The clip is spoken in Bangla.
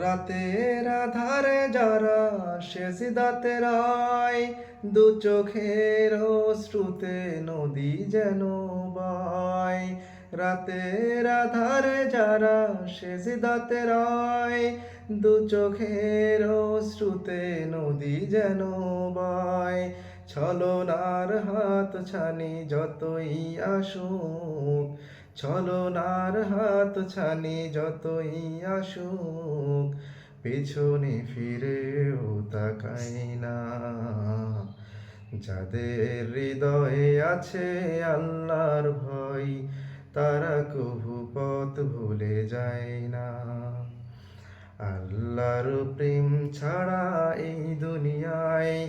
রাতের আধারে যারা সেজদাতে রায়, দু চোখের শ্রুতে নদী যেন বাই রাতের আধারে যারা সেজদাতে রায়, দু চোখের শ্রুতে নদী যেন বাই ছলনার হাত ছানি যতই আসুক, ছলনার হাত ছানি যতই আসুক, পেছনে ফিরেও তাকাই না। যাদের হৃদয়ে আছে আল্লাহর ভয়, তারা কভু পথ ভুলে যায় না। আল্লাহর প্রেম ছাড়া এই দুনিয়ায়